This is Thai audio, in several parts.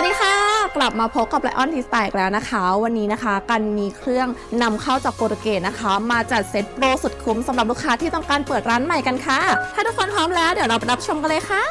วัสดีค่ะ กลับมาพบกับไลออนทีสไตล์อีกแล้วนะคะ วันนี้นะคะ กันมีเครื่องนำเข้าจากโปรตุเกสนะคะ มาจัดเซ็ตโปรสุดคุ้มสำหรับลูกค้าที่ต้องการเปิดร้านใหม่กันค่ะ ถ้าทุกคนพร้อมแล้วเดี๋ยวเราไปรับชมกันเลยค่ะ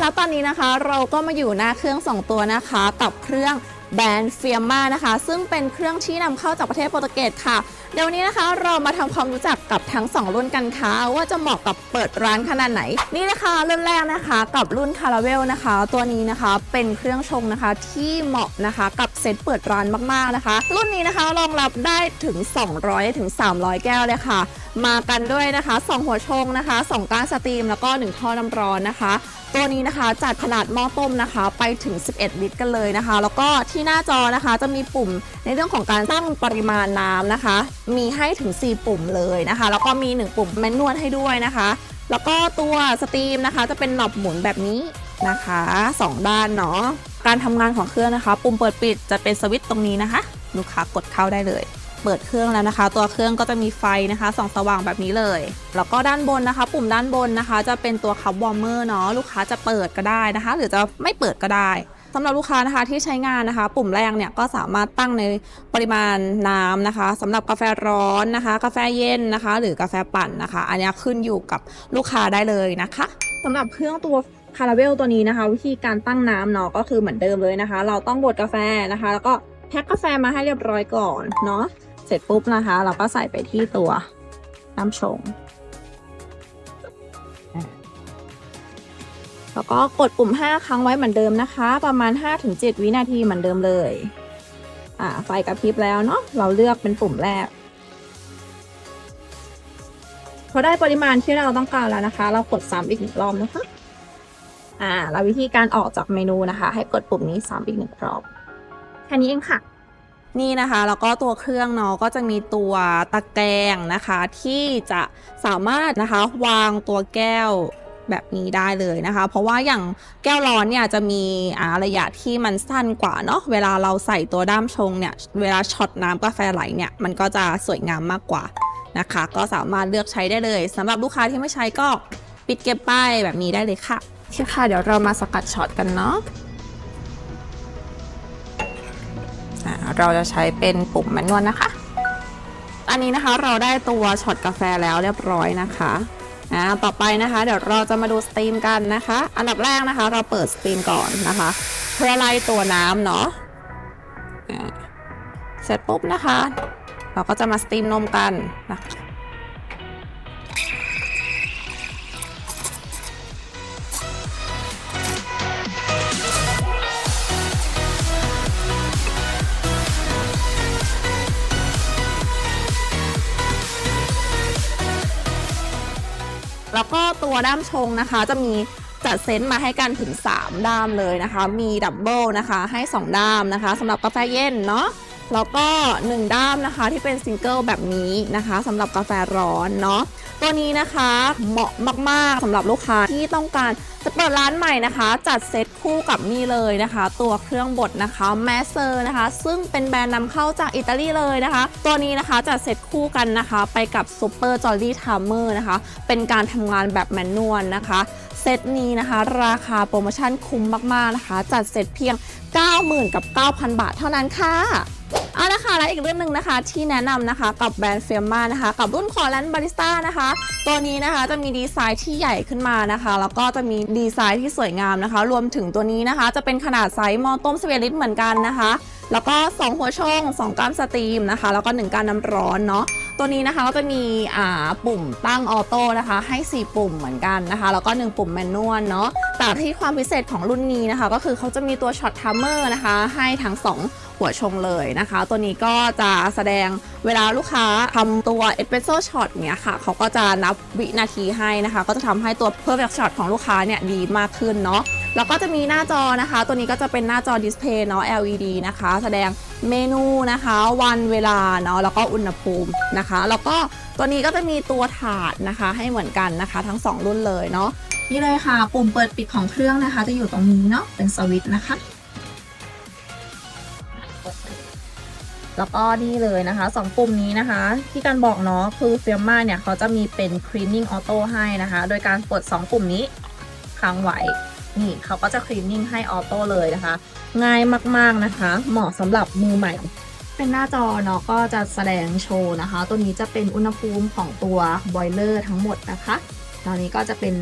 แล้วตอนนี้นะคะเราก็มาอยู่หน้าเครื่อง 2 ตัวนะคะกับเครื่องแบรนด์เฟียมานะคะ ซึ่งเป็นเครื่องที่นำเข้าจากประเทศโปรตุเกสค่ะ เดี๋ยววันนี้นะคะเรามาทำความรู้จักกับทั้ง 2 รุ่นกันค่ะว่าจะเหมาะกับเปิดร้านขนาดไหน นี่นะคะรุ่นแรกนะคะกับรุ่นคาราเวลนะคะ ตัวนี้นะคะเป็นเครื่องชงนะคะที่เหมาะนะคะกับเซตเปิดร้านมากๆนะคะ รุ่นนี้นะคะรองรับได้ถึง 200ถึง300 แก้วเลยค่ะ มากันด้วยนะคะ 2 หัวชงนะคะ2ก้านสตรีมแล้วก็ 1 ท่อน้ำร้อนนะคะตัวนี้นะคะจัดขนาดหม้อต้มนะคะ ไปถึง 11 ลิตรกันเลยนะคะ แล้วก็ที่หน้าจอนะคะจะมีปุ่มในเรื่องของการตั้งปริมาณน้ำนะคะมีให้ถึง 4 ปุ่มเลยนะคะ แล้วก็มี 1 ปุ่มแมนนวลให้ด้วยนะคะ แล้วก็ตัวสตรีมนะคะ จะเป็นหนอบหมุนแบบนี้นะคะ 2 ด้านเนาะการทำงานของเครื่องนะคะ ปุ่มเปิดปิดจะเป็นสวิตช์ตรงนี้นะคะ ลูกค้ากดเข้าได้เลย เปิดเครื่องแล้วนะคะ ตัวเครื่องก็จะมีไฟนะคะส่องสว่างแบบนี้เลย แล้วก็ด้านบนนะคะ ปุ่มด้านบนนะคะ จะเป็นตัวคัพวอร์มเมอร์เนาะลูกค้าจะเปิดก็ได้นะคะ หรือจะไม่เปิดก็ได้ สำหรับลูกค้านะคะที่ใช้งานนะคะ ปุ่มแรกเนี่ยก็สามารถตั้งในปริมาณน้ำนะคะสำหรับกาแฟร้อนนะคะ กาแฟเย็นนะคะ หรือกาแฟปั่นนะคะ อันนี้ขึ้นอยู่กับลูกค้าได้เลยนะคะสำหรับเครื่องตัวคาราเวลตัวนี้นะคะ วิธีการตั้งน้ำเนาะก็คือเหมือนเดิมเลยนะคะ เราต้องบดกาแฟนะคะ แล้วก็แพ็คกาแฟมาให้เรียบร้อยก่อนเนาะเสร็จปุ๊บนะคะ เราก็ใส่ไปที่ตัวน้ำชง แล้วก็กดปุ่ม 5 ครั้งไว้เหมือนเดิมนะคะ ประมาณ 5-7 วินาทีเหมือนเดิมเลย อ่า ไฟกระพริบแล้วเนาะ เราเลือกเป็นปุ่มแรก พอได้ปริมาณที่เราต้องการแล้วนะคะ เรากดซ้ำอีกหนึ่งรอบนะคะ อ่า แล้ววิธีการออกจากเมนูนะคะ ให้กดปุ่มนี้ซ้ำอีกหนึ่งรอบ แค่นี้เองค่ะนี่นะคะแล้วก็ตัวเครื่องเนาะก็จะมีตัวตะแกรงนะคะ ที่จะสามารถนะคะวางตัวแก้ว แบบนี้ได้เลยนะคะ เพราะว่าอย่างแก้วร้อนเนี่ยจะมีอ่าระยะที่มันสั้นกว่าเนาะเวลาเราใส่ตัวด้ามชงเนี่ยเวลาช็อตน้ำกาแฟไหลเนี่ยมันก็จะสวยงามมากกว่านะคะ ก็สามารถเลือกใช้ได้เลยสำหรับลูกค้าที่ไม่ใช้ก็ปิดเก็บป้ายแบบนี้ได้เลยค่ะโอเคค่ะ เดี๋ยวเรามาสกัดช็อตกันเนาะเราจะใช้เป็นปุ่มแมนนวลนะคะ อันนี้นะคะเราได้ตัวช็อตกาแฟแล้วเรียบร้อยนะคะ อ่าต่อไปนะคะ เดี๋ยวเราจะมาดูสตรีมกันนะคะ อันดับแรกนะคะ เราเปิดสตรีมก่อนนะคะเพื่อไล่ตัวน้ำเนาะเสร็จปุ๊บนะคะ เราก็จะมาสตรีมนมกันนะคะ ตัวด้ามชงนะคะ จะมีจัดเซตมาให้กันถึง 3 ด้ามเลยนะคะ มีดับเบิลนะคะให้ 2 ด้ามนะคะสำหรับกาแฟเย็นเนาะ แล้วก็ 1 ด้ามนะคะที่เป็นซิงเกิลแบบนี้นะคะสำหรับกาแฟร้อนเนาะตัวนี้นะคะเหมาะมากๆสำหรับลูกค้าที่ต้องการจะเปิดร้านใหม่นะคะ จัดเซตคู่กับนี่เลยนะคะ ตัวเครื่องบดนะคะแมสเซอร์นะคะ ซึ่งเป็นแบรนด์นำเข้าจากอิตาลีเลยนะคะ ตัวนี้นะคะจัดเซตคู่กันนะคะ ไปกับซูเปอร์จอร์ดี้ทามเมอร์นะคะ เป็นการทำงานแบบแมนนวลนะคะเซตนี้นะคะ ราคาโปรโมชั่นคุ้มมากๆนะคะ จัดเซตเพียง 90,000 กับ 9,000 บาทเท่านั้นค่ะ เอาละค่ะและอีกเรื่องหนึ่งนะคะที่แนะนำนะคะกับแบรนด์เฟียมานะคะ กับรุ่นคอแลนบาริสต้านะคะ ตัวนี้นะคะจะมีดีไซน์ที่ใหญ่ขึ้นมานะคะ แล้วก็จะมีดีไซน์ที่สวยงามนะคะ รวมถึงตัวนี้นะคะ จะเป็นขนาดไซส์มอต้ม11ลิตเหมือนกันนะคะ แล้วก็ 2 หัวช่อง 2ก้ามสตรีมนะคะ แล้วก็ 1กานน้ำร้อนเนาะตัวนี้นะคะก็จะมีอ่าปุ่มตั้งออโต้นะคะ ให้ 4 ปุ่มเหมือนกันนะคะ แล้วก็ 1 ปุ่มแมนนวลเนาะแต่ที่ความพิเศษของรุ่นนี้นะคะ ก็คือเขาจะมีตัวช็อตทัมเมอร์นะคะ ให้ทั้ง 2 หัวชงเลยนะคะ ตัวนี้ก็จะแสดงเวลาลูกค้าทำตัวเอสเปรสโซ่ช็อตเนี้ยค่ะเขาก็จะนับวินาทีให้นะคะ ก็จะทำให้ตัว perfect shot ของลูกค้าเนี่ยดีมากขึ้นเนาะแล้วก็จะมีหน้าจอนะคะ ตัวนี้ก็จะเป็นหน้าจอดิสเพย์เนาะ LED นะคะ แสดงเมนูนะคะ วันเวลาเนาะแล้วก็อุณหภูมินะคะ แล้วก็ตัวนี้ก็จะมีตัวถาดนะคะ ให้เหมือนกันนะคะ ทั้ง 2 รุ่นเลยเนาะนี่เลยค่ะ ปุ่มเปิดปิดของเครื่องนะคะ จะอยู่ตรงนี้เนาะเป็นสวิตช์นะคะ แล้วก็นี่เลยนะคะสองปุ่มนี้นะคะ ที่การบอกเนาะคือเฟียมาเนี่ยเขาจะมีเป็น cleaning auto ให้นะคะ โดยการกด 2 ปุ่มนี้ค้างไว้นี่เขาก็จะ cleaning ให้ออโต้เลยนะคะ ง่ายมากๆนะคะ เหมาะสำหรับมือใหม่ เป็นหน้าจอเนาะก็จะแสดงโชว์นะคะ ตัวนี้จะเป็นอุณหภูมิของตัวบอยเลอร์ทั้งหมดนะคะตอนนี้ก็จะเป็น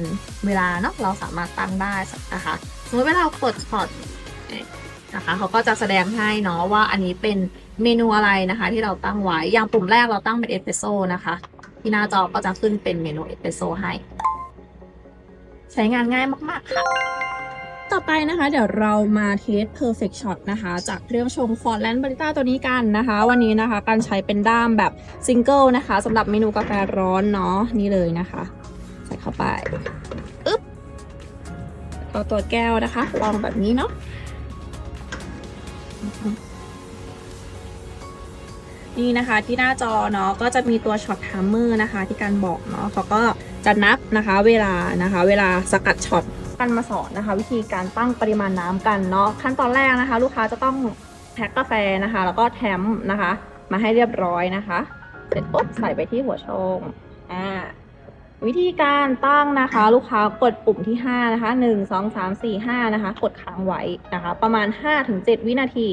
เวลาเนาะเราสามารถตั้งได้นะคะสมมติว่าเรากดช็อตนะคะเขาก็จะแสดงให้เนาะว่าอันนี้เป็น เมนูอะไรนะคะที่เราตั้งไว้ อย่างปุ่มแรกเราตั้งเป็นเอสเปรสโซ่นะคะ ที่หน้าจอก็จะขึ้นเป็นเมนูเอสเปรสโซ่ให้ ใช้งานง่ายมาก ๆ ค่ะต่อไปนะคะเดี๋ยวเรามาเทส perfect shot นะคะ จากเครื่องชงฟอร์แลนด์บริต้าตัวนี้กันนะคะ วันนี้นะคะการใช้เป็นด้ามแบบซิงเกิลนะคะสำหรับเมนูกาแฟร้อนเนาะนี่เลยนะคะ ใส่เข้าไปอึ๊บเอาตัวแก้วนะคะลองแบบนี้เนาะ นี่นะคะที่หน้าจอเนาะก็จะมีตัวช็อตไทม์เมอร์นะคะ ที่การบอกเนาะเขาก็จะนับนะคะเวลานะคะ เวลาสกัดช็อตกันมาสอนนะคะ วิธีการตั้งปริมาณน้ำกันเนาะขั้นตอนแรกนะคะ ลูกค้าจะต้องแพ็คกาแฟนะคะ แล้วก็แถมนะคะ มาให้เรียบร้อยนะคะ เสร็จปุ๊บใส่ไปที่หัวชงอ่าวิธีการตั้งนะคะ ลูกค้ากดปุ่มที่ 5 นะคะ 1 2 3 4 5 นะคะ กดค้างไว้นะคะ ประมาณ 5-7 วินาที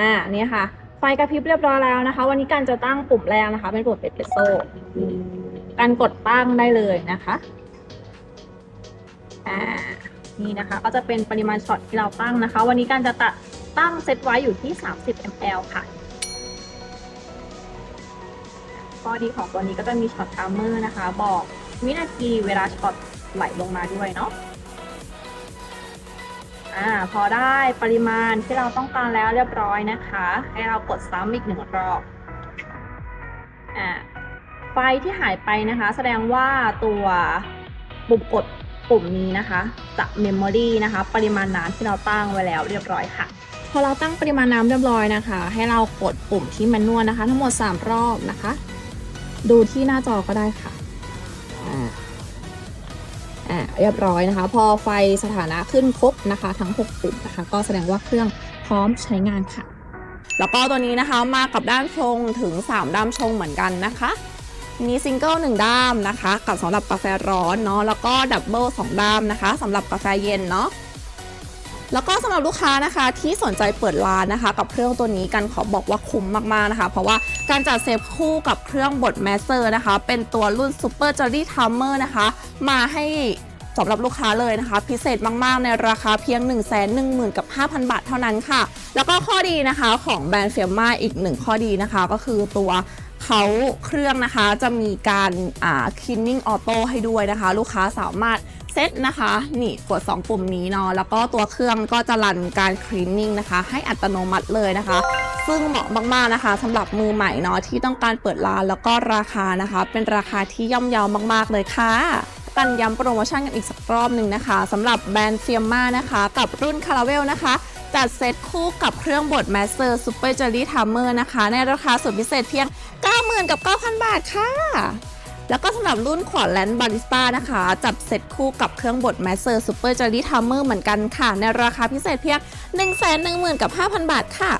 อ่านี่ค่ะ ไฟกระพริบเรียบร้อยแล้วนะคะ วันนี้การจะตั้งปุ่มแรกนะคะ เป็นปุ่มเอสเปรสโซ่การกดตั้งได้เลยนะคะอ่านี่นะคะ ก็จะเป็นปริมาณช็อตที่เราตั้งนะคะ วันนี้การจะตัดตั้งเซตไว้อยู่ที่ 30 ml ค่ะข้อดีของตัวนี้ก็จะมีช็อตไทม์เมอร์นะคะ บอกวินาทีเวลาช็อตไหลลงมาด้วยเนาะ อ่าพอได้ปริมาณที่เราต้องการแล้วเรียบร้อยนะคะ ให้เรากดซ้ำอีกหนึ่งรอบอ่าไฟที่หายไปนะคะ แสดงว่าตัวปุ่มกดปุ่มนี้นะคะจะเมมโมรีนะคะ ปริมาณน้ำที่เราตั้งไว้แล้วเรียบร้อยค่ะ พอเราตั้งปริมาณน้ำเรียบร้อยนะคะ ให้เรากดปุ่มที่แมนนวลนะคะ ทั้งหมด 3 รอบนะคะ ดูที่หน้าจอก็ได้ค่ะ อ่าเรียบร้อยนะคะ พอไฟสถานะขึ้นครบนะคะ ทั้ง 6 ปุ่มนะคะ ก็แสดงว่าเครื่องพร้อมใช้งานค่ะ แล้วก็ตัวนี้นะคะมากับด้านชงถึง 3 ด้ามชงเหมือนกันนะคะมีซิงเกิลหนึ่งด้ามนะคะ กับสำหรับกาแฟร้อนเนาะแล้วก็ดับเบิลสองด้ามนะคะสำหรับกาแฟเย็นเนาะแล้วก็สำหรับลูกค้านะคะที่สนใจเปิดร้านนะคะ กับเครื่องตัวนี้กันขอบอกว่าคุ้มมากๆนะคะ เพราะว่า การจัดเซฟคู่กับเครื่องบดแมสเซอร์นะคะ เป็นตัวรุ่น Super j o l l y Timer นะคะ มาให้สำหรับลูกค้าเลยนะคะ พิเศษมาก ๆ ในราคาเพียง 1 1 0 0 0 0กับ5,000 บาทเท่านั้นค่ะ แล้วก็ข้อดีนะคะของแบรนด์เฟียมาอีกหนึ่งข้อดีนะคะ ก็คือตัวเขาเครื่องนะคะจะมีการอ่า cleaning auto ให้ด้วยนะคะ ลูกค้าสามารถ เซตนะคะ นี่กด 2 ปุ่มนี้เนาะแล้วก็ตัวเครื่องก็จะรันการ cleaning นะคะ ให้อัตโนมัติเลยนะคะ ซึ่งเหมาะมากๆนะคะสำหรับมือใหม่เนาะที่ต้องการเปิดร้านแล้วก็ราคานะคะ เป็นราคาที่ย่อมเยาวมาก ๆ เลยค่ะกันย้ำโปรโมชั่นกันอีกสักรอบหนึ่งนะคะสำหรับแบรนด์เฟียมานะคะ กับรุ่นคาราเวลนะคะ จัดเซตคู่กับเครื่องบด Master Super Jelly Timer นะคะ ในราคาสุดพิเศษเพียง 90,000 กับ 9,000 บาทค่ะ แล้วก็สำหรับรุ่นขวดแลนด์บาริสต้านะคะ จัดเซตคู่กับเครื่องบด Master Super Jelly Timer เมอร์เหมือนกันค่ะ ในราคาพิเศษเพียง 110,000กับ 5,000 บาทค่ะ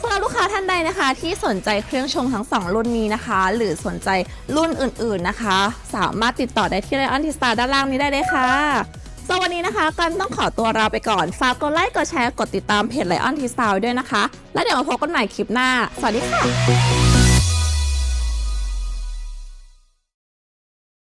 สำหรับลูกค้าท่านใดนะคะ ที่สนใจเครื่องชงทั้ง 2 รุ่นนี้นะคะ หรือสนใจรุ่นอื่นๆนะคะ สามารถติดต่อได้ที่ไลออนทิสตาด้านล่างนี้ได้เลยค่ะสำหรับวันนี้นะคะกันต้องขอตัวลาไปก่อน ฝากกดไลค์ กดแชร์ กดติดตามเพจไลออนทิสตาด้วยนะคะ แล้วเดี๋ยวมาพบกันใหม่คลิปหน้า สวัสดีค่ะ